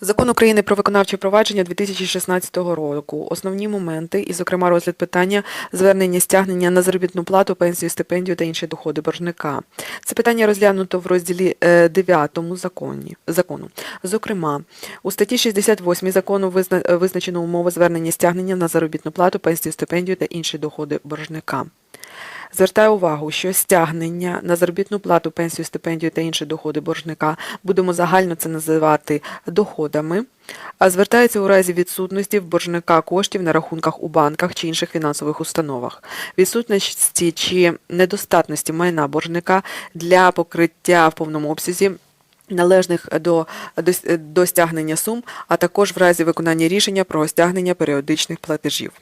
Закон України про виконавче провадження 2016 року. Основні моменти, і, зокрема, розгляд питання звернення стягнення на заробітну плату, пенсію, стипендію та інші доходи боржника. Це питання розглянуто в розділі е, 9 законі, закону. Зокрема, у статті 68 закону е, визначено умови звернення стягнення на заробітну плату, пенсію, стипендію та інші доходи боржника. Звертаю увагу, що стягнення на заробітну плату, пенсію, стипендію та інші доходи боржника будемо загально це називати доходами, а звертається у разі відсутності в боржника коштів на рахунках у банках чи інших фінансових установах, відсутності чи недостатності майна боржника для покриття в повному обсязі належних до, до, до стягнення сум, а також в разі виконання рішення про стягнення періодичних платежів.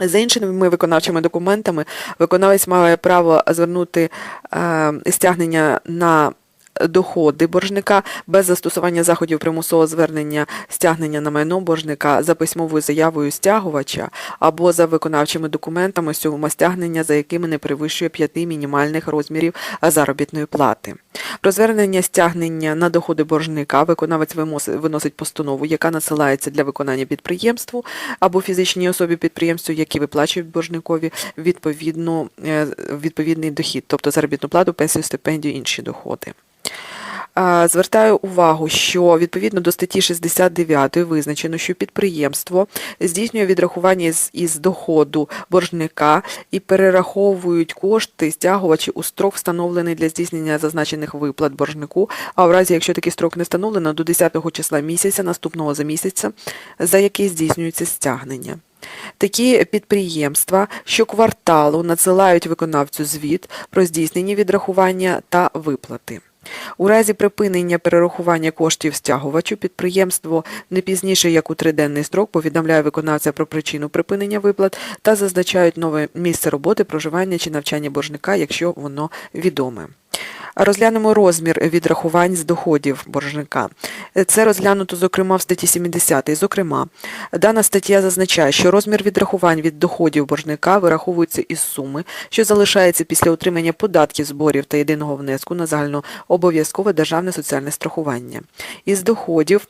За іншими виконавчими документами, виконавець має право звернути е, стягнення на доходи боржника без застосування заходів примусового звернення стягнення на майно боржника за письмовою заявою стягувача або за виконавчими документами сума стягнення, за якими не перевищує п'яти мінімальних розмірів заробітної плати. Про звернення стягнення на доходи боржника виконавець виносить постанову, яка надсилається для виконання підприємству або фізичній особі підприємству, які виплачують боржникові відповідну, е, відповідний дохід, тобто заробітну плату, пенсію, стипендію, інші доходи. Звертаю увагу, що відповідно до статті 69 визначено, що підприємство здійснює відрахування із, із доходу боржника і перераховують кошти стягувачі у строк, встановлений для здійснення зазначених виплат боржнику, а в разі, якщо такий строк не встановлено, до 10 числа місяця наступного за місяця, за який здійснюється стягнення. Такі підприємства щокварталу надсилають виконавцю звіт про здійснення відрахування та виплати. У разі припинення перерахування коштів стягувачу підприємство не пізніше як у триденний строк повідомляє виконавця про причину припинення виплат та зазначають нове місце роботи, проживання чи навчання боржника, якщо воно відоме. Розглянемо розмір відрахувань з доходів боржника. Це розглянуто, зокрема, в статті 70. Зокрема, дана стаття зазначає, що розмір відрахувань від доходів боржника вираховується із суми, що залишається після отримання податків, зборів та єдиного внеску на загальнообов'язкове державне соціальне страхування. Із доходів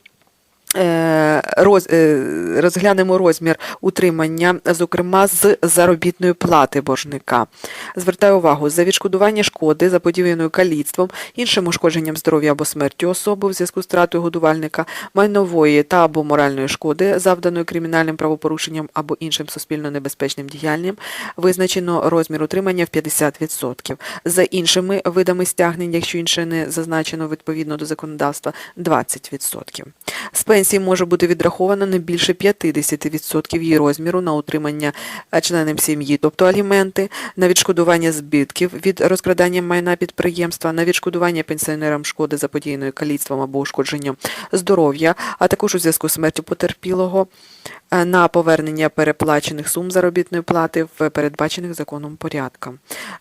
роз, е, розглянемо розмір утримання, зокрема з заробітної плати боржника. Звертаю увагу, за відшкодування шкоди, заподіяною каліцтвом, іншим ушкодженням здоров'я або смертю особи в зв'язку з втратою годувальника, майнової та або моральної шкоди, завданої кримінальним правопорушенням або іншим суспільно небезпечним діянням, визначено розмір утримання в 50%. За іншими видами стягнень, якщо інше не зазначено відповідно до законодавства, 20%. Пенсії може бути відраховано не більше 50% її розміру на утримання е, членам сім'ї, тобто аліменти, на відшкодування збитків від розкрадання майна підприємства, на відшкодування пенсіонерам шкоди заподіяної каліцтвом або ушкодженням здоров'я, а також у зв'язку з смертю потерпілого, на повернення переплачених сум заробітної плати в передбачених законом порядках.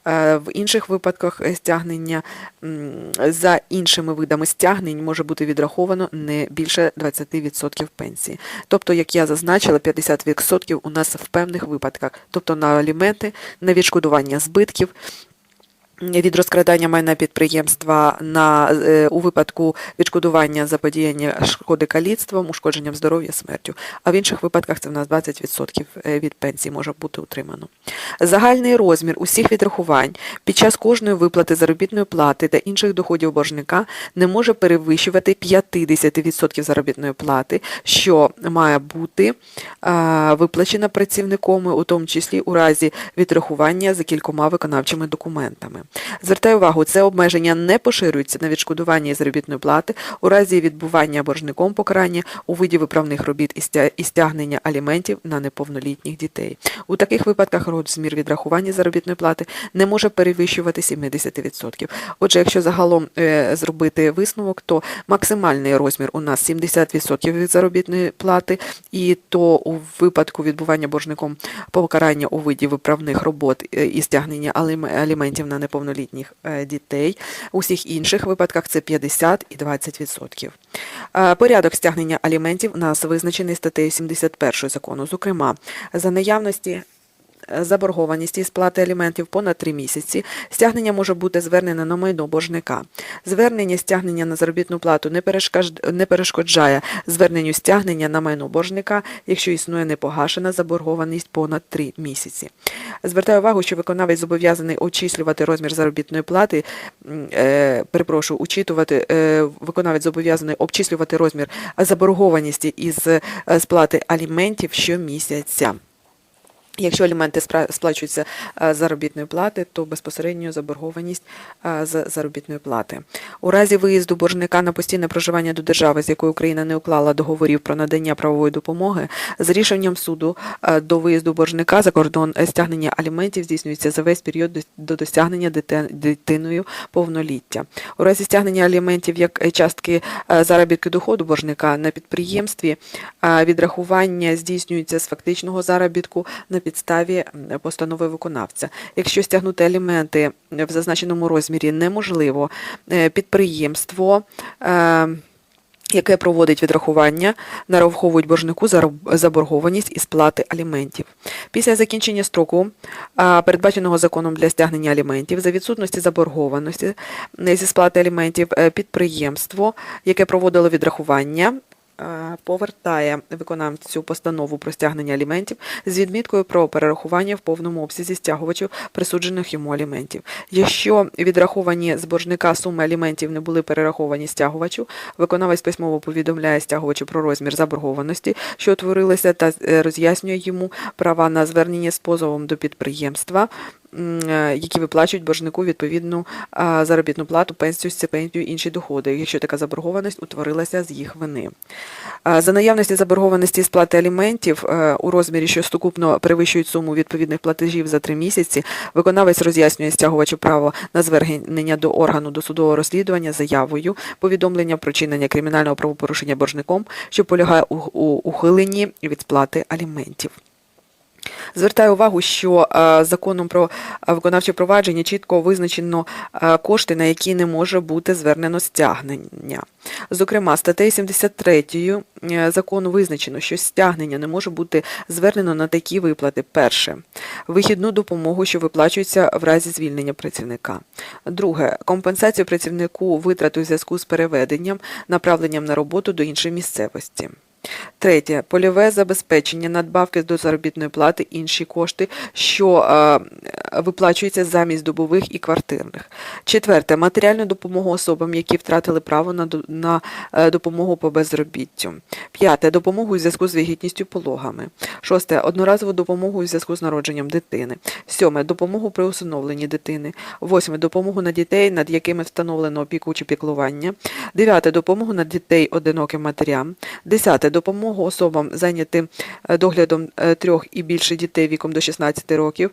Е, В інших випадках е, стягнення за іншими видами стягнень може бути відраховано не більше 20% пенсії. Тобто, як я зазначила, 50% у нас в певних випадках, тобто на аліменти, на відшкодування збитків. Від розкрадання майна підприємства на е, у випадку відшкодування заподіяння шкоди каліцтвом, ушкодженням здоров'я, смертю. А в інших випадках це в нас 20% від пенсії може бути утримано. Загальний розмір усіх відрахувань під час кожної виплати заробітної плати та інших доходів боржника не може перевищувати 50% заробітної плати, що має бути е, виплачена працівником, у тому числі у разі відрахування за кількома виконавчими документами. Звертаю увагу, це обмеження не поширюється на відшкодування заробітної плати у разі відбування боржником покарання у виді виправних робіт і стягнення аліментів на неповнолітніх дітей. У таких випадках розмір відрахування заробітної плати не може перевищувати 70%. Отже, якщо загалом е, зробити висновок, то максимальний розмір у нас 70% від заробітної плати, і то у випадку відбування боржником покарання у виді виправних робот е, і стягнення алім- аліментів на неповнолітніх е, дітей. У всіх інших випадках це 50 і 20%. Е, Порядок стягнення аліментів у нас визначений статтею 71 закону. Зокрема, за наявності заборгованість із сплати аліментів понад 3 місяці, стягнення може бути звернене на майно боржника. Звернення стягнення на заробітну плату не перешкоджає зверненню стягнення на майно боржника, якщо існує непогашена заборгованість понад 3 місяці. Звертаю увагу, що виконавець зобов'язаний очислювати розмір заробітної плати, е, перепрошую, учитувати, е, виконавець зобов'язаний обчислювати розмір заборгованості із е, сплати аліментів щомісяця. Якщо аліменти сплачуються е, заробітної плати, то безпосередньо заборгованість е, заробітної плати. У разі виїзду боржника на постійне проживання до держави, з якою Україна не уклала договорів про надання правової допомоги, з рішенням суду е, до виїзду боржника за кордон стягнення аліментів здійснюється за весь період до- до досягнення дитиною повноліття. У разі стягнення аліментів як частки заробітки доходу боржника на підприємстві відрахування здійснюється з фактичного заробітку на підставі постанови виконавця. Якщо стягнути аліменти в зазначеному розмірі неможливо, е, підприємство. е, Яке проводить відрахування, нараховують боржнику заборгованість із сплати аліментів. Після закінчення строку, передбаченого законом для стягнення аліментів, за відсутності заборгованості е, зі сплати аліментів, підприємство, яке проводило відрахування, повертає виконавцю постанову про стягнення аліментів з відміткою про перерахування в повному обсязі стягувачу присуджених йому аліментів. Якщо відраховані з боржника суми аліментів не були перераховані стягувачу, виконавець письмово повідомляє стягувачу про розмір заборгованості, що утворилася, та е, роз'яснює йому права на звернення з позовом до підприємства, е, які виплачують боржнику відповідну заробітну плату, пенсію, стипендію, інші доходи, якщо така заборгованість утворилася з їх вини. За наявності заборгованості сплати аліментів е, у розмірі, що сукупно перевищують суму відповідних платежів за три місяці, виконавець роз'яснює стягувачу право на звернення до органу досудового розслідування заявою повідомлення про чинення кримінального правопорушення боржником, що полягає у ухиленні від сплати аліментів. Звертаю увагу, що е, законом про е, виконавче провадження чітко визначено е, кошти, на які не може бути звернено стягнення. Зокрема, статтею 73 е, закону визначено, що стягнення не може бути звернено на такі виплати. Перше вихідну допомогу, що виплачується в разі звільнення працівника. Друге компенсацію працівнику витрат у зв'язку з переведенням, направленням на роботу до іншої місцевості. Третє польове забезпечення, надбавки до заробітної плати, інші кошти, що е, виплачуються замість добових і квартирних. Четверте матеріальну допомогу особам, які втратили право на, на е, допомогу по безробіттю. П'яте допомогу у зв'язку з вагітністю пологами. Шосте одноразову допомогу у зв'язку з народженням дитини. Сьоме допомогу при усиновленні дитини. Восьме допомогу на дітей, над якими встановлено опіку чи піклування. Дев'яте допомогу на дітей одиноким матерям. Десяте допомогу особам, зайнятим е, доглядом е, трьох і більше дітей віком до 16 років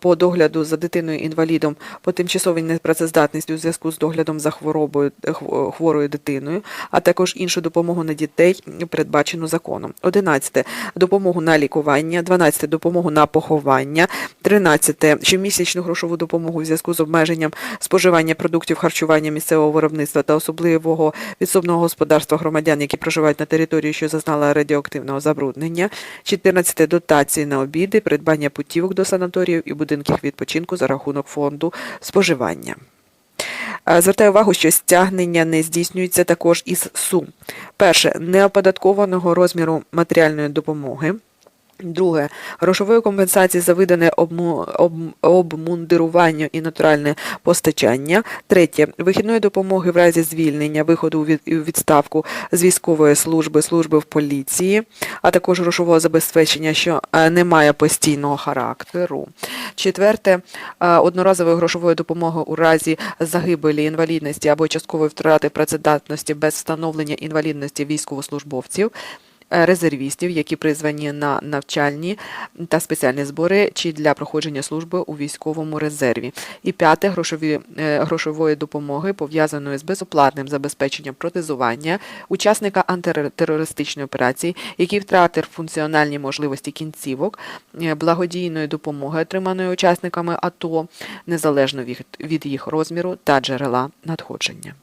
по догляду за дитиною-інвалідом по тимчасовій непрацездатності у зв'язку з доглядом за хворобою е, хворою дитиною, а також іншу допомогу на дітей, передбачену законом. 11. Допомогу на лікування, 12. Допомогу на поховання, 13. Щомісячну грошову допомогу у зв'язку з обмеженням споживання продуктів харчування місцевого виробництва та особливого відсобного господарства громадян, які проживають на території, що зазнала радіоактивного забруднення, 14 дотації на обіди, придбання путівок до санаторіїв і будинків відпочинку за рахунок фонду споживання. Е, Звертаю увагу, що стягнення не здійснюється також із сум. Перше, неоподаткованого розміру матеріальної допомоги. Друге, грошової компенсації за видане обму, об, обмундирування і натуральне постачання. Третє, вихідної допомоги в разі звільнення, виходу у від, відставку з військової служби, служби в поліції, а також грошового забезпечення, що е, не має постійного характеру. Четверте, е, одноразової грошової допомоги у разі загибелі, інвалідності або часткової втрати працездатності без встановлення інвалідності військовослужбовців резервістів, які призвані на навчальні та спеціальні збори чи для проходження служби у військовому резерві. І п'яте грошові, е, грошової допомоги, пов'язаної з безоплатним забезпеченням протезування учасника антитерористичної операції, який втратив функціональні можливості кінцівок, е, благодійної допомоги, отриманої учасниками АТО, незалежно від їх розміру та джерела надходження.